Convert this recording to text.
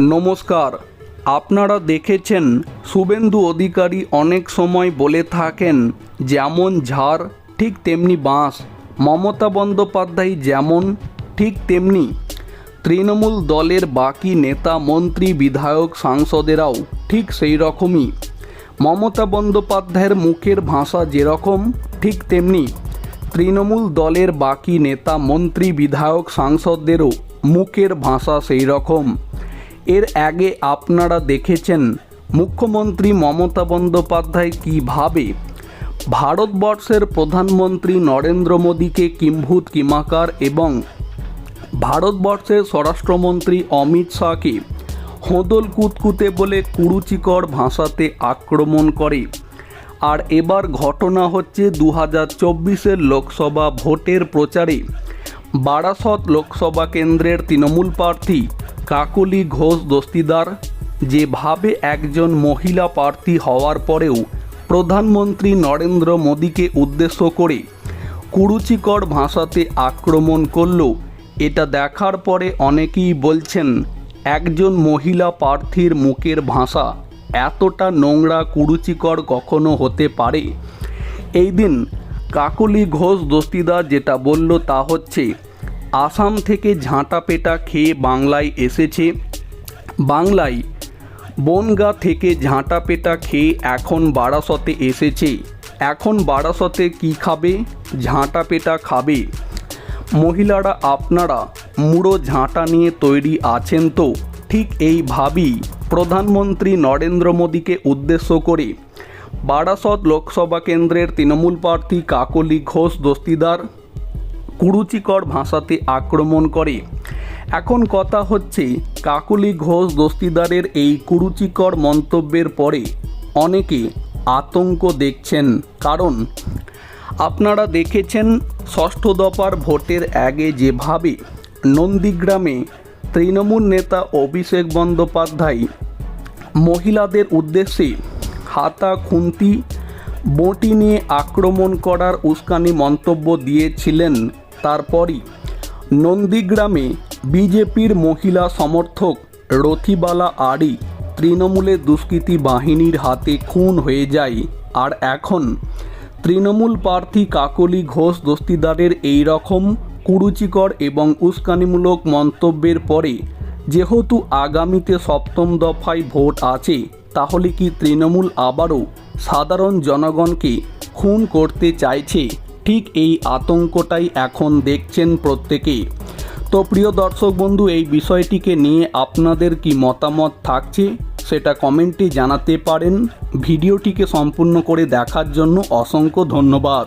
নমস্কার। আপনারা দেখেছেন শুভেন্দু অধিকারী অনেক সময় বলে থাকেন, যেমন ঝাড়, ঠিক তেমনি বাঁশ। মমতা বন্দ্যোপাধ্যায় যেমন, ঠিক তেমনি। তৃণমূল দলের বাকি নেতা, মন্ত্রী, বিধায়ক, সাংসদেরাও ঠিক সেই রকমই। মমতা বন্দ্যোপাধ্যায়ের মুখের ভাষা যেরকম, ঠিক তেমনি। তৃণমূল দলের বাকি নেতা, মন্ত্রী, বিধায়ক সাংসদদেরও মুখের ভাষা সেই রকম। এর আগে আপনারা দেখেছেন মুখ্যমন্ত্রী মমতা বন্দ্যোপাধ্যায় কীভাবে ভারতবর্ষের প্রধানমন্ত্রী নরেন্দ্র মোদীকে কিম্ভূত কিমাকার এবং ভারতবর্ষের স্বরাষ্ট্রমন্ত্রী অমিত শাহকে হোঁদল কুতকুতে বলে কুরুচিকর ভাষাতে আক্রমণ করে। আর এবার ঘটনা হচ্ছে দু হাজার চব্বিশের লোকসভা ভোটের প্রচারে। বারাসত লোকসভা কেন্দ্রের তৃণমূল প্রার্থী কাকলি ঘোষ দস্তিদার যেভাবে একজন মহিলা প্রার্থী হওয়ার পরেও প্রধানমন্ত্রী নরেন্দ্র মোদীকে উদ্দেশ্য করে কুরুচিকর ভাষাতে আক্রমণ করল এটা দেখার পরে অনেকেই বলছেন, একজন মহিলা প্রার্থীর মুখের ভাষা এতটা নোংরা কুরুচিকর কখনো হতে পারে? এই দিন কাকলি ঘোষ দস্তিদার যেটা বলল তা হচ্ছে আসাম থেকে ঝাঁটা পেটা খেয়ে বাংলায় এসেছে। বাংলায় বনগা থেকে ঝাঁটা পেটা খেয়ে এখন বারাসতে এসেছে। এখন বারাসতে কি খাবে? ঝাঁটা পেটা খাবে। মহিলারা, আপনারা মুড়ো ঝাঁটা নিয়ে তৈরি আছেন তো? ঠিক এইভাবেই প্রধানমন্ত্রী নরেন্দ্র মোদীকে উদ্দেশ্য করে বারাসত লোকসভা কেন্দ্রের তৃণমূল প্রার্থী কাকলি ঘোষ দস্তিদার কুরুচিকর ভাষাতে আক্রমণ করে। এখন কথা হচ্ছে, কাকলি ঘোষ দস্তিদারের এই কুরুচিকর মন্তব্যের পরে অনেকে আতঙ্ক দেখছেন। কারণ আপনারা দেখেছেন, ষষ্ঠ দফার ভোটের আগে যেভাবে নন্দীগ্রামে তৃণমূল নেতা অভিষেক বন্দ্যোপাধ্যায় মহিলাদের উদ্দেশ্যে হাতা খুন্তি, বঁটি নিয়ে আক্রমণ করার উস্কানি মন্তব্য দিয়েছিলেন তারপরই নন্দীগ্রামে বিজেপির মহিলা সমর্থক রথিবালা আড়ি তৃণমূলের দুষ্কৃতী বাহিনীর হাতে খুন হয়ে যায়। আর এখন তৃণমূল প্রার্থী কাকলি ঘোষ দস্তিদারের এই রকম কুরুচিকর এবং উস্কানিমূলক মন্তব্যের পরে যেহেতু আগামীতে সপ্তম দফায় ভোট আছে, তাহলে কি তৃণমূল আবারও সাধারণ জনগণকে খুন করতে চাইছে? ঠিক এই আতঙ্কটাই এখন দেখছেন প্রত্যেকেই। তো প্রিয় দর্শক বন্ধু, এই বিষয়টিকে নিয়ে আপনাদের কি মতামত থাকছে সেটা কমেন্টে জানাতে পারেন। ভিডিওটিকে সম্পূর্ণ করে দেখার জন্য অসংখ্য ধন্যবাদ।